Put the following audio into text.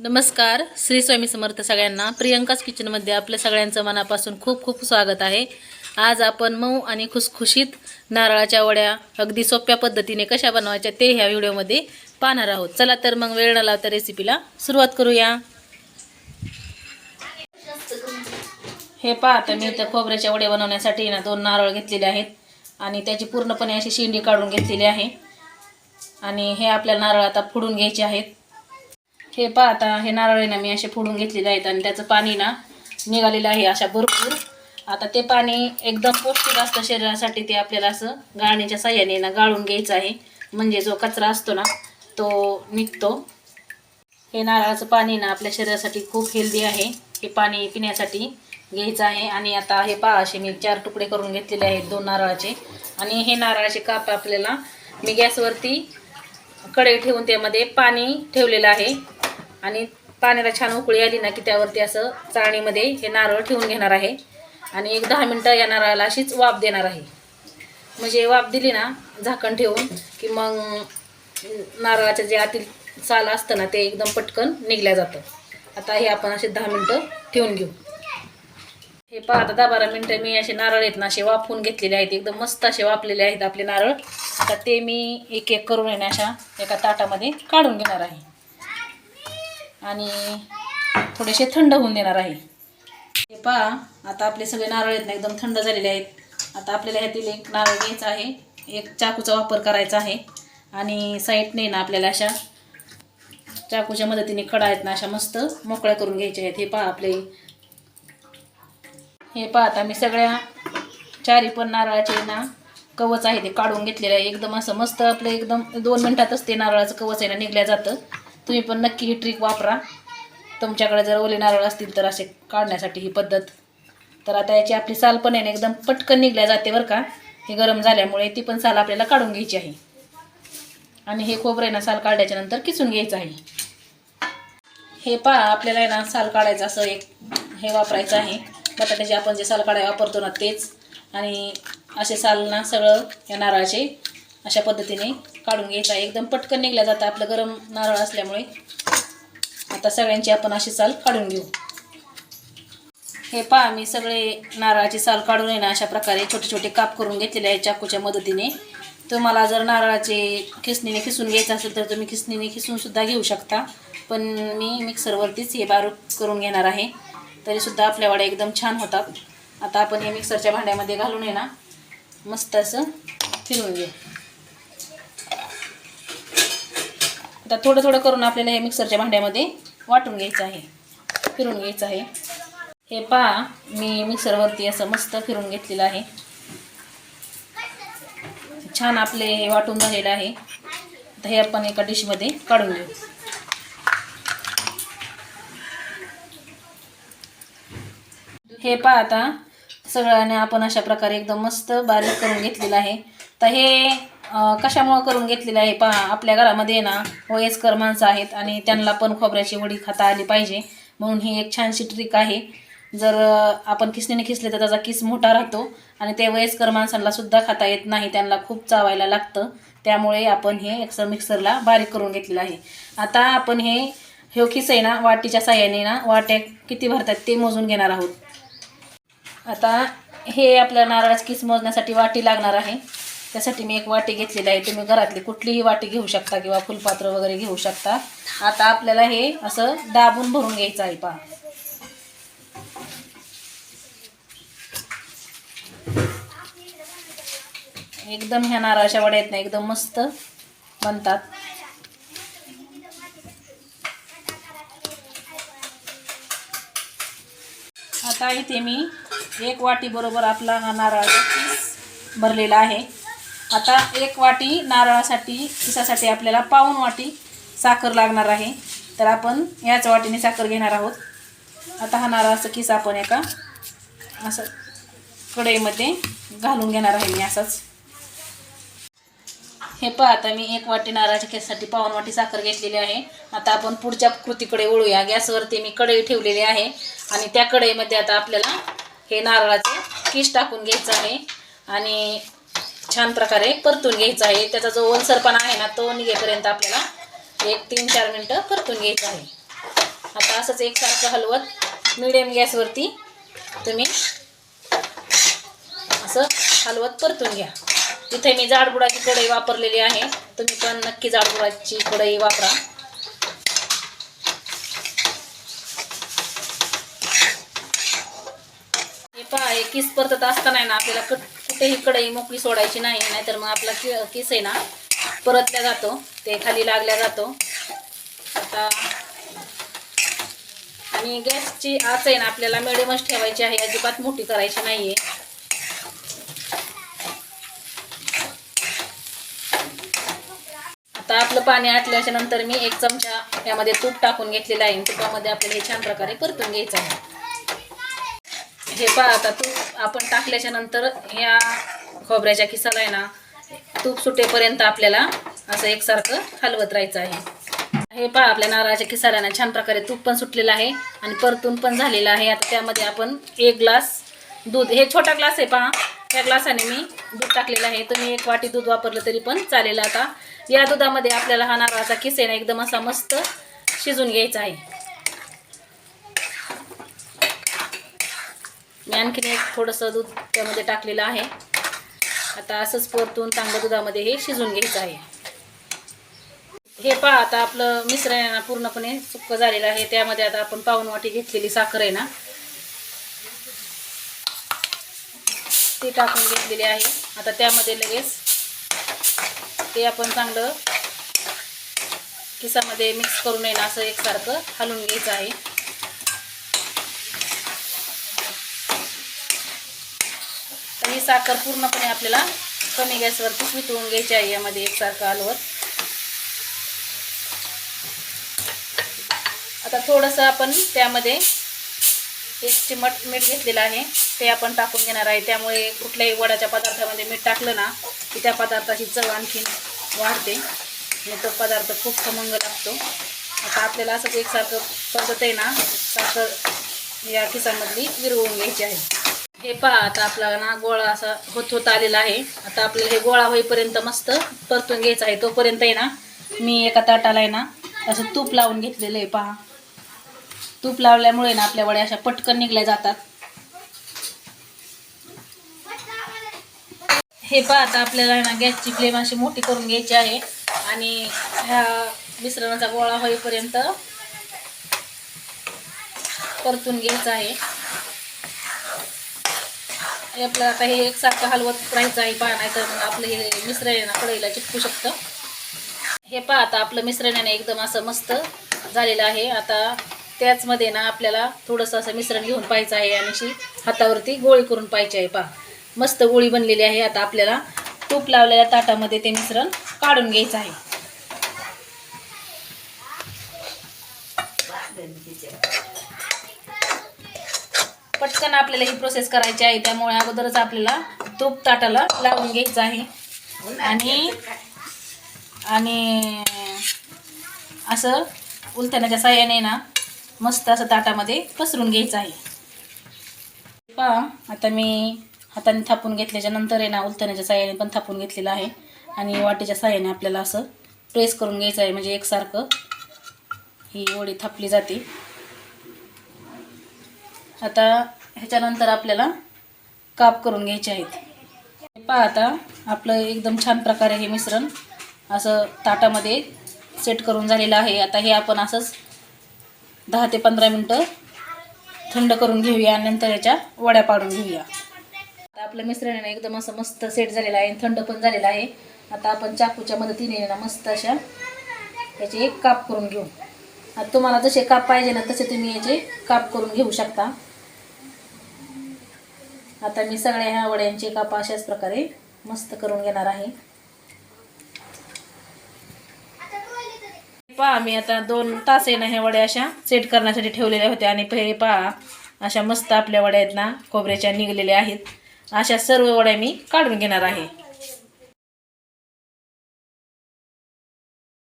नमस्कार श्री स्वामी समर्थ सगळ्यांना. प्रियंकाच किचनमध्ये आपल्या सगळ्यांचं मनापासून खूप खूप स्वागत आहे. आज आपण मऊ आणि खुसखुशीत नारळाच्या वड्या अगदी सोप्या पद्धतीने कशा बनवायच्या ते ह्या व्हिडिओमध्ये पाहणार आहोत. चला तर मग वेळ न लावता रेसिपीला सुरुवात करूया. हे पहा आता मी इथं खोबऱ्याच्या वड्या बनवण्यासाठी ना दोन नारळ घेतलेले आहेत आणि त्याची पूर्णपणे अशी शेंडी काढून घेतलेली आहे. आणि हे आपल्याला नारळ आता फोडून घ्यायचे आहेत. हे पाहता आता हे नारळ ना मी असे फोडून घेतलेले आहेत आणि त्याचं पाणी ना निघालेलं आहे अशा भरपूर. आता ते पाणी एकदम पौष्टिक असतं शरीरासाठी ते आपल्याला असं गाळणीच्या साह्याने ना गाळून घ्यायचं आहे. म्हणजे जो कचरा असतो ना तो निघतो. हे नारळाचं पाणी ना आपल्या शरीरासाठी खूप हेल्दी आहे. हे पाणी पिण्यासाठी घ्यायचं आहे. आणि आता हे पहा असे मी चार तुकडे करून घेतलेले आहेत दोन नारळाचे. आणि हे नारळाचे काप आपल्याला मी गॅसवरती कढई ठेवून त्यामध्ये पाणी ठेवलेलं आहे. आणि पाण्याला छान उकळी आली ना की त्यावरती असं चाळणीमध्ये हे नारळ ठेवून घेणार आहे. आणि एक दहा मिनटं या नारळाला अशीच वाफ देणार आहे. म्हणजे वाफ दिली ना झाकण ठेवून की मग नारळाच्या जे आतील साल असतं ना ते एकदम पटकन निघल्या जातं. आता हे आपण असे दहा मिनटं ठेवून घेऊ. हे पहा आता दहा बारा मिनटं मी असे नारळ आहेत ना असे वाफवून घेतलेले आहेत. एकदम मस्त असे वाफलेले आहेत आपले नारळ. आता ते मी एक एक करून आहे अशा एका ताटामध्ये काढून घेणार आहे. आणि थोडेसे थंड होऊन देणार आहे. हे पहा आता आपले सगळे नारळ आहेत ना एकदम थंड झालेले आहेत. आता आपल्याला ह्यातील एक नारळ घ्यायचा आहे. एक चाकूचा वापर करायचा आहे. आणि साईडने ना आपल्याला अशा चाकूच्या मदतीने कडा आहेत ना अशा मस्त मोकळ्या करून घ्यायच्या आहेत. हे पहा आपले. हे पहा आता मी सगळ्या चारी पण नारळाचे ना कवच आहे ते काढून घेतलेलं आहे. एकदम असं मस्त आपलं एकदम दोन मिनटातच ते नारळाचं कवच आहे ना निघल्या जातं. तुम्ही पण नक्की ही ट्रिक वापरा. तुमच्याकडे जर ओले नारळ असतील तर असे काढण्यासाठी ही पद्धत. तर आता याची आपली साल पण आहे ना एकदम पटकन निघल्या जाते बरं का. हे गरम झाल्यामुळे ती पण साल आपल्याला काढून घ्यायची आहे. आणि हे खोबरं आहे ना साल काढल्याच्या नंतर किसून घ्यायचं आहे. हे पहा आपल्याला आहे ना साल काढायचं असं एक हे वापरायचं आहे. बटाट्याचे आपण जे साल काढाय वापरतो ना तेच. आणि असे साल ना सगळं या नारळाचे अशा पद्धतीने काढून घ्यायचं. आहे एकदम पटकन निघल्या जातं आपलं गरम नारळ असल्यामुळे. आता सगळ्यांची आपण अशी साल काढून घेऊ. हे पहा मी सगळे नारळाची साल काढून येणं अशा प्रकारे छोटे छोटे काप करून घेतलेले आहे चाकूच्या मदतीने. तुम्हाला जर नारळाचे खिसणीने खिसून घ्यायचं असेल तर तुम्ही खिसणीने खिसूनसुद्धा घेऊ शकता. पण मी मिक्सरवरतीच हे बारूक करून घेणार आहे. तरीसुद्धा आपल्या वड्या एकदम छान होतात. आता आपण हे मिक्सरच्या भांड्यामध्ये घालून येणार मस्त असं फिरवून घेऊ. आता थोडं थोडं करून आपल्याला हे मिक्सरच्या भांड्यामध्ये वाटून घ्यायचं आहे. फिरून घ्यायचं आहे. हे पहा मी मिक्सरवरती असं मस्त फिरून घेतलेलं आहे. छान आपले हे वाटून झालेलं आहे. तर हे आपण एका डिशमध्ये काढून घेऊ. हे पहा आता सगळ्याने आपण अशा प्रकारे एकदम मस्त बारीक करून घेतलेलं आहे. तर हे कशामुळं करून घेतलेलं आहे? पहा आपल्या घरामध्ये ना वयस्कर माणसं आहेत आणि त्यांना पण खोबऱ्याची वडी खाता आली पाहिजे. म्हणून ही एक छानशी ट्रिक आहे. जर आपण किसणीने खिसले तर त्याचा किस मोठा राहतो आणि ते वयस्कर माणसांना सुद्धा खाता येत नाही. त्यांना खूप चावायला लागतं. त्यामुळे आपण हे एक्सर मिक्सरला बारीक करून घेतलेलं आहे. आता आपण हे हे खिस आहे ना वाटीच्या साह्याने ना वाट्या किती भरतात ते मोजून घेणार आहोत. आता हे आपल्या नारळाचं किस मोजण्यासाठी वाटी लागणार आहे. त्यासाठी मी एक वाटी घेतलेली आहे. तुम्ही घरातली कुठलीही वाटी घेऊ शकता किंवा फुलपात्र वगैरे घेऊ शकता. आता आपल्याला हे असं दाबून भरून घ्यायचं आहे पहा. एकदम ह्या नारळाच्या वड्या येत नाही एकदम मस्त बनतात. आता इथे मी एक वाटी बरोबर आपला हा नारळाचा किस भरलेला आहे. आता एक वाटी नारळासाठी किसासाठी आपल्याला पाऊन वाटी साखर लागणार आहे. तर आपण याच वाटीने साखर घेणार आहोत. आता हा नारळाचा किस आपण एका असं कढईमध्ये घालून घेणार आहे मी असंच. हे पहा आता मी एक वाटी नारळाच्या केससाठी पाऊन वाटी साखर घेतलेली आहे. आता आपण पुढच्या कृतीकडे वळूया. गॅसवरती मी कढई ठेवलेली आहे आणि त्या कढईमध्ये आता आपल्याला हे नारळाचं किस टाकून घ्यायचं आहे आणि छान प्रकारे परतून घ्यायचं आहे. त्याचा जो ओलसरपणा आहे ना तो निघेपर्यंत आपल्याला एक तीन चार मिनटं परतून घ्यायचं आहे. आता असंच एकसारखं हलवत मिडियम गॅसवरती तुम्ही असं हलवत परतून घ्या. इथे मी जाडबुडाची कढई वापरलेली आहे. तुम्ही पण नक्की जाडबुडाची कढई वापरा हे पहा हे किस परतत असताना ना आपल्याला कट कुठेही कढई मोकळी सोडायची नाही नाहीतर मग आपला कि किस आहे ना परतल्या जातो ते खाली लागल्या जातो. आता आणि गॅसची आच आहे ना आपल्याला मिडियमच ठेवायची आहे अजिबात मोठी करायची नाही आहे आता आपलं पाणी आटल्याच्या नंतर मी एक चमचा यामध्ये तूप टाकून घेतलेलं आहे तुपामध्ये आपल्याला हे छान प्रकारे परतून घ्यायचं आहे. हे पहा आता तूप आपण टाकल्याच्या नंतर ह्या खोबऱ्याच्या खिसाला आहे ना तूप सुटेपर्यंत आपल्याला असं एकसारखं हलवत राहायचं आहे. हे पहा आपल्या नारळाच्या किसाऱ्यानं छान प्रकारे तूप पण सुटलेलं आहे आणि परतून पण झालेलं आहे. आता त्यामध्ये आपण एक ग्लास दूध हे छोटा ग्लास आहे पहा. त्या ग्लासाने मी दूध टाकलेलं आहे. तुम्ही एक वाटी दूध वापरलं तरी पण चालेल आता. या दुधामध्ये आपल्याला हा नारळाचा किस ना एकदम असा मस्त शिजून घ्यायचा आहे. मी आणखीन एक थोडंसं दूध त्यामध्ये टाकलेलं आहे. आता असंच परतून चांगलं दुधामध्ये हे शिजून घ्यायचं आहे. हे पहा आता आपलं मिश्रण आहे ना पूर्णपणे सुक्क झालेलं आहे. त्यामध्ये आता आपण पाऊन वाटी घेतलेली साखर आहे ना ती टाकून घेतलेली आहे. आता त्यामध्ये लगेच ते आपण चांगलं किसामध्ये मिक्स करून येणं ना असं एकसारखं हलवून घ्यायचं आहे तर ही साखर पूर्णपणे आपल्याला कमी गॅसवरती वितळून घ्यायची आहे. यामध्ये एकसारखं हलवत आता थोडंसं आपण त्यामध्ये एक चिमट मीठ घेतलेलं आहे. ते आपण टाकून घेणार आहे. त्यामुळे कुठल्याही वडाच्या पदार्थामध्ये मीठ टाकलं ना की त्या पदार्थाची चव आणखीन वाढते. आणि तो पदार्थ खूप खमंग लागतो. आता आपल्याला असंच एकसारखं पद्धत आहे ना साखर या खिसामधली विरवून घ्यायची आहे. हे पहा आता आपला ना गोळा असा होत होत आलेला आहे. आता आपल्याला हे गोळा होईपर्यंत मस्त परतून घ्यायचा आहे. तोपर्यंत आहे ना मी एका ताटाला आहे ना असं तूप लावून घेतलेलं आहे पहा. तूप लावल्यामुळे ना आपल्या वड्या अशा पटकन निघल्या जातात. हे पहा आता आपल्याला ना गॅसची फ्लेम अशी मोठी करून घ्यायची आहे. आणि ह्या मिश्रणाचा गोळा होईपर्यंत परतून घ्यायचा आहे. हे आपल्याला आता हे एकसारखं हलवत राहायचं आहे पहा नाही तर मग आपलं हे मिश्रण आहे ना कढईला चिपकू शकतं. हे पहा आता आपलं मिश्रण आहे ना एकदम असं मस्त झालेलं आहे. आता त्याचमध्ये ना आपल्याला थोडंसं असं मिश्रण घेऊन पाहायचं आहे आणि अशी हातावरती गोळी करून पाहिजे आहे पहा. मस्त गोळी बनलेली आहे. आता आपल्याला तूप लावलेल्या ताटामध्ये ते मिश्रण काढून घ्यायचं आहे. पटकन आपल्याला ही प्रोसेस करायची आहे. त्यामुळे अगोदरच आपल्याला तूप ताटाला लावून घ्यायचं आहे. आणि आणि असं उलथण्याच्या साह्याने ना मस्त असं ताटामध्ये पसरून घ्यायचं आहे. पहा आता मी हाताने थापून घेतल्याच्या नंतर आहे ना उलथण्याच्या साह्याने पण थापून घेतलेलं आहे. आणि वाटेच्या साह्याने आपल्याला असं प्रेस करून घ्यायचं आहे. म्हणजे एकसारखं ही ओळी थापली जाते. आता ह्याच्यानंतर आपल्याला काप करून घ्यायचे आहेत. पहा आता आपलं एकदम छान प्रकारे हे मिश्रण असं ताटामध्ये सेट करून झालेलं आहे. आता हे आपण असंच दहा ते पंधरा मिनटं थंड करून घेऊया आणि नंतर याच्या वड्या पाडून घेऊया. आता आपलं मिश्रण ना एकदम असं मस्त सेट झालेलं आहे आणि थंड पण झालेलं आहे. आता आपण चाकूच्या मदतीने ना मस्त अशा याचे एक काप करून घेऊ. आता तुम्हाला जसे काप पाहिजे ना तसे तुम्ही याचे काप करून घेऊ शकता. आता मी सगळ्या ह्या वड्यांचे काप अशाच प्रकारे मस्त करून घेणार आहे. पहा मी आता दोन तास आहे ना ह्या वड्या अशा सेट करण्यासाठी ठेवलेल्या होत्या आणि पहिले पहा अशा मस्त आपल्या वड्या आहेत ना खोबऱ्याच्या निघलेल्या आहेत. अशा सर्व वड्या मी काढून घेणार आहे.